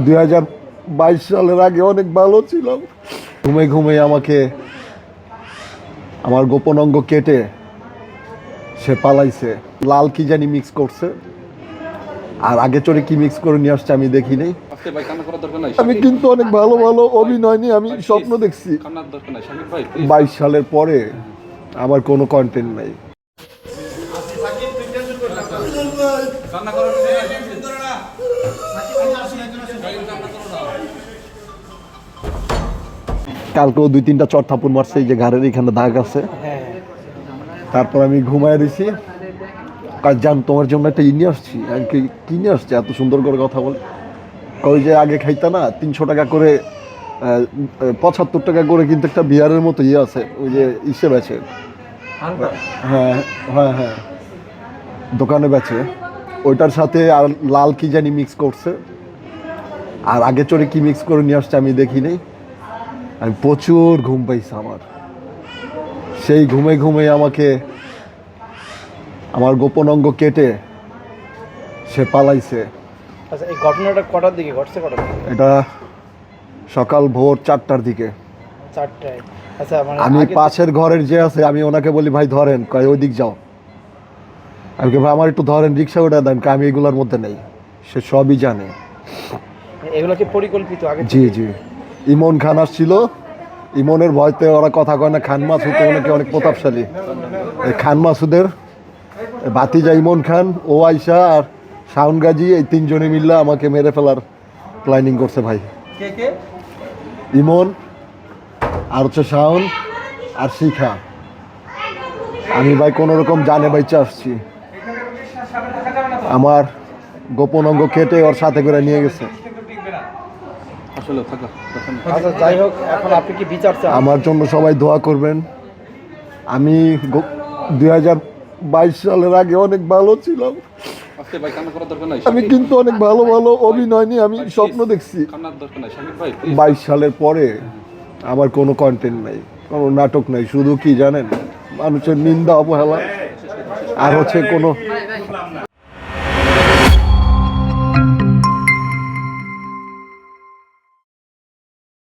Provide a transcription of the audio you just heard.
দুই হাজার বাইশ সালের আগে অনেক ভালো ছিলাম। ঘুমে ঘুমে আমাকে আমার গোপন অঙ্গ কেটে সে পালাইছে। লাল কি জানি মিক্স করছে। আর আগে চড়ে কি মিক্স করে নিয়ে আসছে আমি দেখি নাই। আজকে ভাই কান্না করার দরকার নাই? আমি কিন্তু অনেক ভালো ভালো অভিনয় নিয়ে আমি স্বপ্ন দেখছি। বাইশ সালের পরে আমার কোনো কন্টেন্ট নাই? কালকেও দুই তিনটা চট থাপুর মারছে এই যে ঘাড়ের এখানে দাগ আছে। তারপর আমি ঘুমায় রয়েছি কাজ জান তোমার জন্য একটা ই নিয়ে আসছি। আমি কি কি নিয়ে আসছি? এত সুন্দর করে কথা বলে। ওই যে আগে খাইতা না তিনশো টাকা করে পঁচাত্তর টাকা করে কিন্তু একটা বিয়ারের মতো ইয়ে আছে ওই যে ইসে বেচে। হ্যাঁ হ্যাঁ হ্যাঁ। দোকানে বেচে। ওইটার সাথে আর লাল কি জানি মিক্স করছে। আর আগে চড়ে কি মিক্স করে নিয়ে আসছে আমি দেখি নাই আমি প্রচুর ঘুম পাইছি আমার। সেই ঘুমে ঘুমে আমাকে আমার গোপন অঙ্গ কেটে সে পালাইছে। আচ্ছা এই ঘটনাটা কটার দিকে? ঘটছে কটার দিকে? এটা সকাল ভোর চারটার দিকে। চারটায়। আচ্ছা মানে আমি পাশের ঘরের যে আছে আমি ওনাকে বলি ভাই ধরেন। কয় ওই দিক যাও। আমি ভাই আমার একটু ধরেন রিক্সা ওটা দেন আমি এগুলোর মধ্যে নেই। সে সবই জানে। এগুলো কি পরিকল্পিত? আগে জি জি। ইমন খান আসছিল। ইমনের ভয়তে ওরা কথা কয় না খান মাসুদ তো ওনাকে অনেক প্রতাপশালী। এই খান মাসুদের ভাতিজা ইমন খান ও আইসা আর শাউন গাজী এই তিনজনে মিললে আমাকে মেরে ফেলার প্ল্যানিং করছে ভাই। ইমন আর হচ্ছে শাওন আর শিখা। আমি ভাই কোনো রকম জানে বাইচে আসছি। আমার গোপন অঙ্গ কেটে ওর সাথে করে নিয়ে গেছে আসলে থাকা দরকার নাই। আচ্ছা যাই হোক এখন আপনি কি বিচার চান? আমার জন্য সবাই দোয়া করবেন। আমি দুই হাজার বাইশ সালের আগে অনেক ভালো ছিলাম। আজকে ভাই কান্না করার দরকার নাই আমি কিন্তু অনেক ভালো ভালো অভিনয় নিয়ে আমি স্বপ্ন দেখছি। বাইশ সালের পরে আমার কোনো কন্টেন্ট নাই কোনো নাটক নাই শুধু কি জানেন? মানুষের নিন্দা অবহেলা আর হচ্ছে কোনো